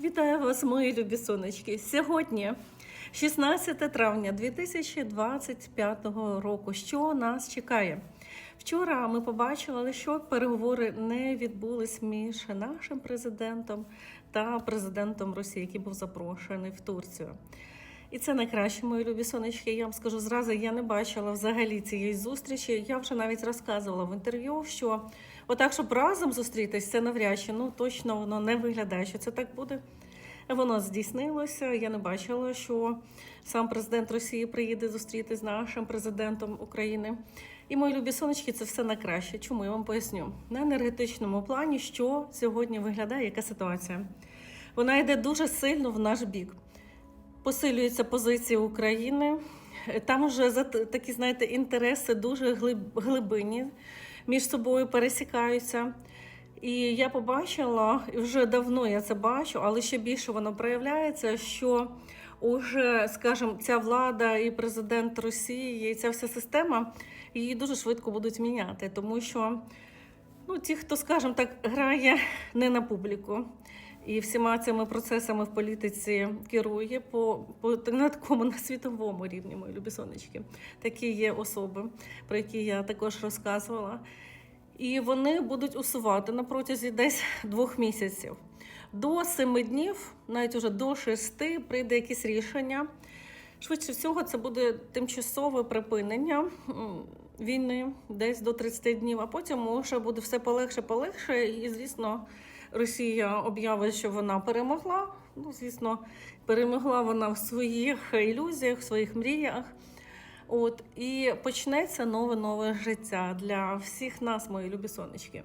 Вітаю вас, мої любі сонечки. Сьогодні, 16 травня 2025 року. Що нас чекає? Вчора ми побачили, що переговори не відбулись між нашим президентом та президентом Росії, який був запрошений в Турцію. І це найкраще, мої любі сонечки. Я вам скажу зразу, я не бачила взагалі цієї зустрічі. Я вже навіть розказувала в інтерв'ю, що отак, щоб разом зустрітись, це навряд чи ну точно воно не виглядає, що це так буде. Воно здійснилося. Я не бачила, що сам президент Росії приїде зустрітись з нашим президентом України. І мої любі сонечки, це все на краще. Чому я вам поясню? На енергетичному плані, що сьогодні виглядає, яка ситуація? Вона йде дуже сильно в наш бік. Посилюється позиція України. Там вже такі, знаєте, інтереси дуже глиб- глибинні між собою пересікаються. І я побачила, і вже давно я це бачу, але ще більше воно проявляється, що уже, скажімо, ця влада і президент Росії, і ця вся система її дуже швидко будуть міняти, тому що ну, ті, хто, скажімо так, грає не на публіку. І всіма цими процесами в політиці керує по, по на такому на світовому рівні, мої любі сонечки. Такі є особи, про які я також розказувала. І вони будуть усувати на протязі десь двох місяців. До семи днів, навіть уже до шести, прийде якесь рішення. Швидше всього, це буде тимчасове припинення війни десь до 30 днів, а потім вже буде все полегше, полегше. І, звісно, Росія об'явить, що вона перемогла. Ну, звісно, перемогла вона в своїх ілюзіях, в своїх мріях. От і почнеться нове нове життя для всіх нас, мої любі сонечки.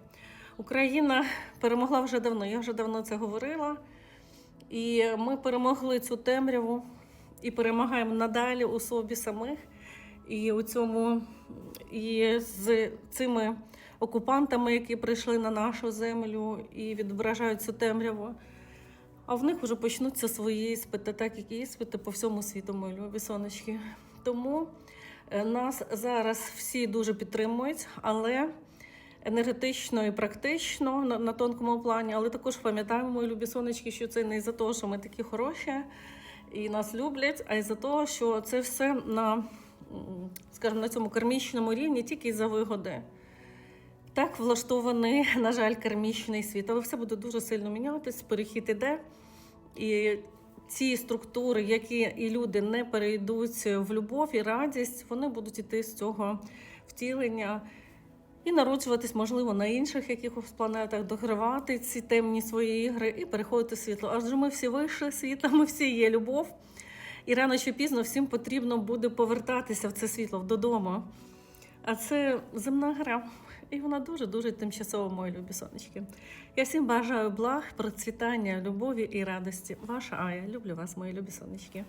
Україна перемогла вже давно. Я вже давно це говорила. І ми перемогли цю темряву і перемагаємо надалі у собі самих. І у цьому і з цими окупантами, які прийшли на нашу землю і відображають цю темряву. А в них вже почнуться свої іспити, так як і іспити по всьому світу, мої любі сонечки. Тому е, нас зараз всі дуже підтримують, але енергетично і практично на, на тонкому плані, але також пам'ятаємо, мої любі сонечки, що це не із-за того, що ми такі хороші і нас люблять, а із-за того, що це все на, скажімо, на цьому кармічному рівні тільки із-за вигоди. Так влаштований, на жаль, кармічний світ, але все буде дуже сильно мінятись, перехід іде. І ці структури, які і люди не перейдуть в любов і радість, вони будуть іти з цього втілення і народжуватись, можливо, на інших якихось планетах, догравати ці темні свої ігри і переходити світло. Адже ми всі вийшли з світла, ми всі є любов. І рано чи пізно всім потрібно буде повертатися в це світло додому. А це земна гра, і вона дуже-дуже тимчасово, мої любі сонечки. Я всім бажаю благ, процвітання, любові і радості. Ваша Ая. Люблю вас, мої любі сонечки.